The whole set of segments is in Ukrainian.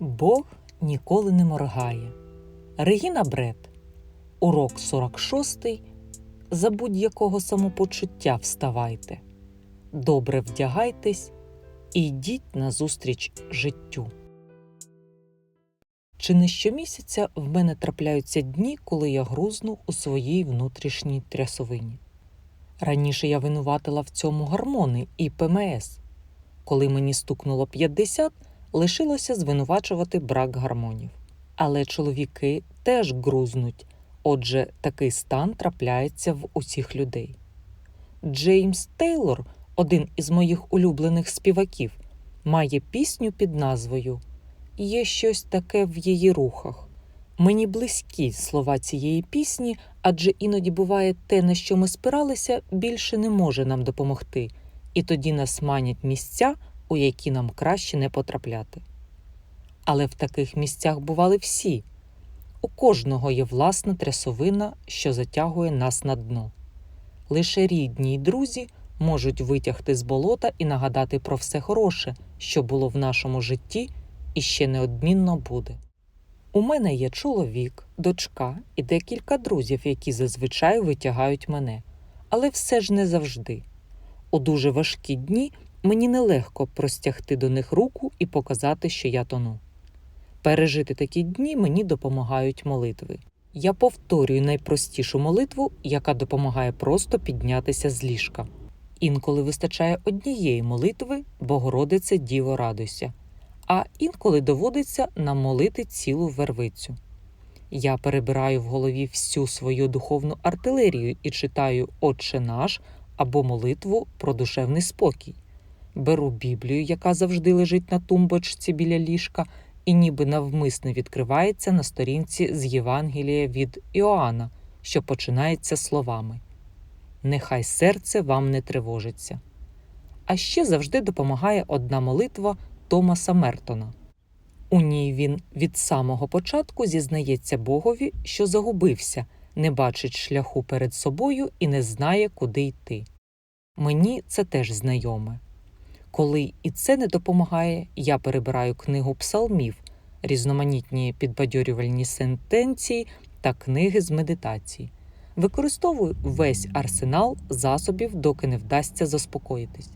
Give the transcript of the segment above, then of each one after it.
Бог ніколи не моргає. Регіна Бред. Урок 46. За будь-якого самопочуття вставайте. Добре вдягайтесь і йдіть назустріч життю. Чи не щомісяця в мене трапляються дні, коли я грузну у своїй внутрішній трясовині. Раніше я винуватила в цьому гормони і ПМС. Коли мені стукнуло 50, лишилося звинувачувати брак гормонів. Але чоловіки теж грузнуть, отже, такий стан трапляється в усіх людей. Джеймс Тейлор, один із моїх улюблених співаків, має пісню під назвою Є щось таке в її рухах. Мені близькі слова цієї пісні, адже іноді буває те, на що ми спиралися, більше не може нам допомогти, і тоді нас манять місця, у які нам краще не потрапляти. Але в таких місцях бували всі. У кожного є власна трясовина, що затягує нас на дно. Лише рідні й друзі можуть витягти з болота і нагадати про все хороше, що було в нашому житті і ще неодмінно буде. У мене є чоловік, дочка і декілька друзів, які зазвичай витягають мене, але все ж не завжди. У дуже важкі дні мені нелегко простягти до них руку і показати, що я тону. Пережити такі дні мені допомагають молитви. Я повторюю найпростішу молитву, яка допомагає просто піднятися з ліжка. Інколи вистачає однієї молитви Богородице Діво радуйся, а інколи доводиться намолити цілу вервицю. Я перебираю в голові всю свою духовну артилерію і читаю Отче наш або молитву про душевний спокій. Беру Біблію, яка завжди лежить на тумбочці біля ліжка, і ніби навмисно відкривається на сторінці з Євангелія від Іоанна, що починається словами Нехай серце вам не тривожиться. А ще завжди допомагає одна молитва Томаса Мертона. У ній він від самого початку зізнається Богові, що загубився, не бачить шляху перед собою і не знає, куди йти. Мені це теж знайоме. Коли і це не допомагає, я перебираю книгу псалмів, різноманітні підбадьорювальні сентенції та книги з медитації. Використовую весь арсенал засобів, доки не вдасться заспокоїтись.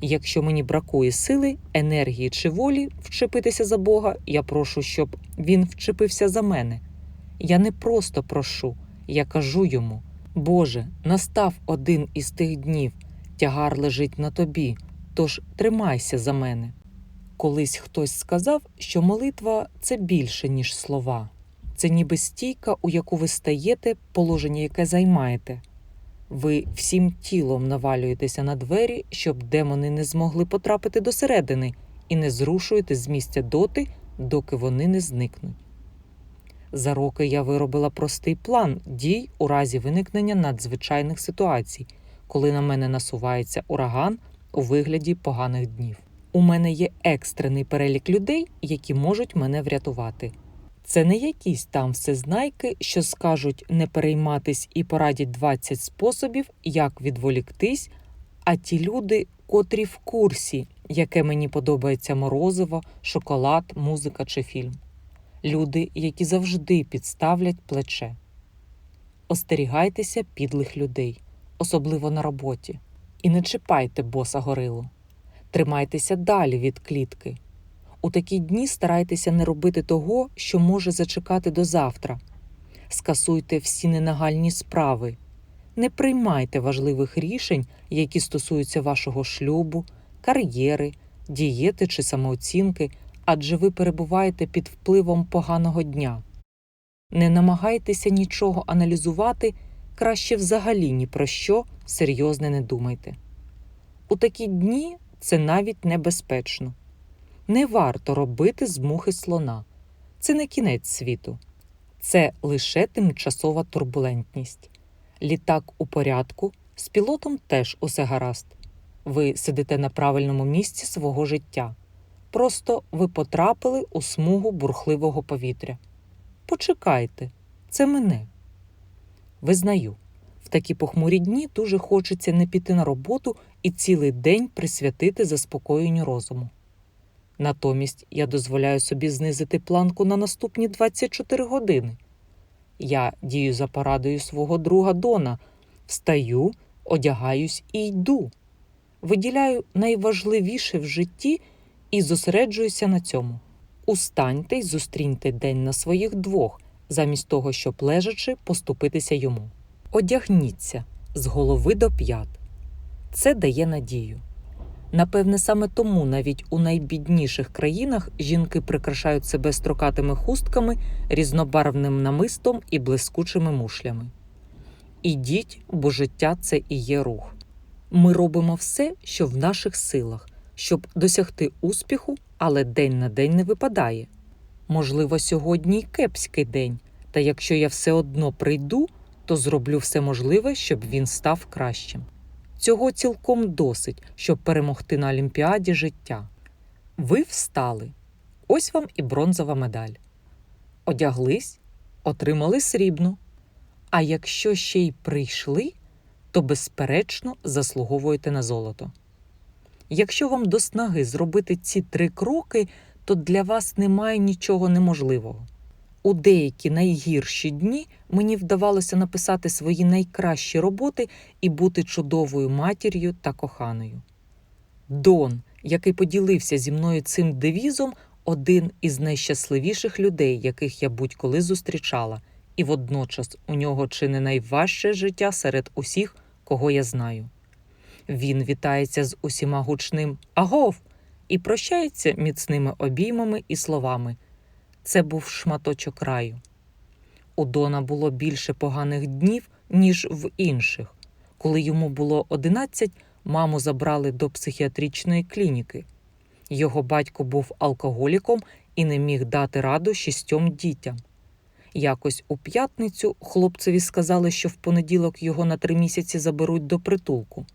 Якщо мені бракує сили, енергії чи волі вчепитися за Бога, я прошу, щоб Він вчепився за мене. Я не просто прошу, я кажу йому: Боже, настав один із тих днів, тягар лежить на тобі, тож тримайся за мене. Колись хтось сказав, що молитва це більше, ніж слова, це ніби стійка, у яку ви стаєте, положення, яке займаєте. Ви всім тілом навалюєтеся на двері, щоб демони не змогли потрапити досередини, і не зрушуєте з місця доти, доки вони не зникнуть. За роки я виробила простий план дій у разі виникнення надзвичайних ситуацій, коли на мене насувається ураган у вигляді поганих днів. У мене є екстрений перелік людей, які можуть мене врятувати. Це не якісь там всезнайки, що скажуть не перейматись і порадять 20 способів, як відволіктись, а ті люди, котрі в курсі, яке мені подобається морозиво, шоколад, музика чи фільм. Люди, які завжди підставлять плече. Остерігайтеся підлих людей, особливо на роботі, і не чіпайте боса горилу. Тримайтеся далі від клітки. У такі дні старайтеся не робити того, що може зачекати до завтра. Скасуйте всі ненагальні справи, не приймайте важливих рішень, які стосуються вашого шлюбу, кар'єри, дієти чи самооцінки, адже ви перебуваєте під впливом поганого дня. Не намагайтеся нічого аналізувати, краще взагалі ні про що серйозне не думайте. У такі дні це навіть небезпечно. Не варто робити з мухи слона. Це не кінець світу, це лише тимчасова турбулентність. Літак у порядку, з пілотом теж усе гаразд. Ви сидите на правильному місці свого життя. Просто ви потрапили у смугу бурхливого повітря. Почекайте, це мене. Визнаю, такі похмурі дні дуже хочеться не піти на роботу і цілий день присвятити заспокоєнню розуму. Натомість я дозволяю собі знизити планку на наступні 24 години. Я дію за порадою свого друга Дона, встаю, одягаюсь і йду. Виділяю найважливіше в житті і зосереджуюся на цьому. Устаньте й зустріньте день на своїх двох, замість того, щоб лежачи поступитися йому. Одягніться з голови до п'ят. Це дає надію. Напевне, саме тому навіть у найбідніших країнах жінки прикрашають себе строкатими хустками, різнобарвним намистом і блискучими мушлями. Ідіть, бо життя це і є рух. Ми робимо все, що в наших силах, щоб досягти успіху, але день на день не випадає. Можливо, сьогодні й кепський день, та якщо я все одно прийду, то зроблю все можливе, щоб він став кращим. Цього цілком досить, щоб перемогти на Олімпіаді життя. Ви встали. Ось вам і бронзова медаль. Одяглись, отримали срібну. А якщо ще й прийшли, то безперечно заслуговуєте на золото. Якщо вам до снаги зробити ці три кроки, то для вас немає нічого неможливого. У деякі найгірші дні мені вдавалося написати свої найкращі роботи і бути чудовою матір'ю та коханою. Дон, який поділився зі мною цим девізом, один із найщасливіших людей, яких я будь-коли зустрічала, і водночас у нього чи не найважче життя серед усіх, кого я знаю. Він вітається з усіма гучним агов і прощається міцними обіймами і словами. Це був шматочок раю. У Дона було більше поганих днів, ніж в інших. Коли йому було 11, маму забрали до психіатричної клініки. Його батько був алкоголіком і не міг дати раду шістьом дітям. Якось у п'ятницю хлопцеві сказали, що в понеділок його на три місяці заберуть до притулку.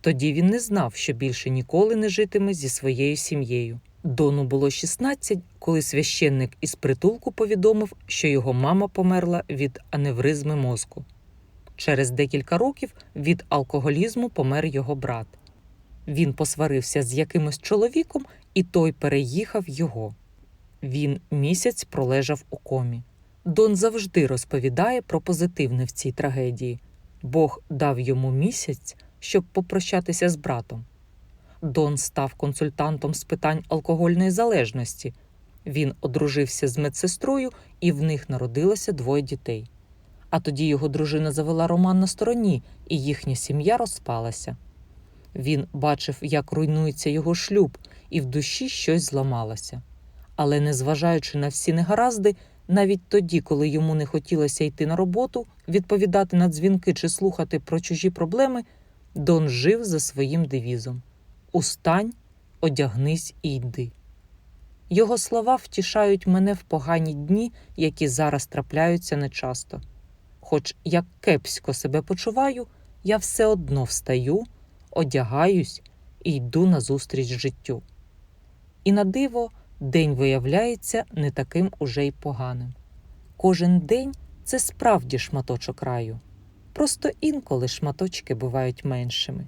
Тоді він не знав, що більше ніколи не житиме зі своєю сім'єю. Дону було 16, коли священник із притулку повідомив, що його мама померла від аневризми мозку. Через декілька років від алкоголізму помер його брат. Він посварився з якимось чоловіком, і той переїхав його. Він місяць пролежав у комі. Дон завжди розповідає про позитивне в цій трагедії. Бог дав йому місяць, щоб попрощатися з братом. Дон став консультантом з питань алкогольної залежності. Він одружився з медсестрою, і в них народилося двоє дітей. А тоді його дружина завела роман на стороні, і їхня сім'я розпалася. Він бачив, як руйнується його шлюб, і в душі щось зламалося. Але, незважаючи на всі негаразди, навіть тоді, коли йому не хотілося йти на роботу, відповідати на дзвінки чи слухати про чужі проблеми, Дон жив за своїм девізом Устань, одягнись і йди. Його слова втішають мене в погані дні, які зараз трапляються нечасто. Хоч як кепсько себе почуваю, я все одно встаю, одягаюсь і йду назустріч життю. І на диво, день виявляється не таким уже й поганим. Кожен день це справді шматочок раю. Просто інколи шматочки бувають меншими.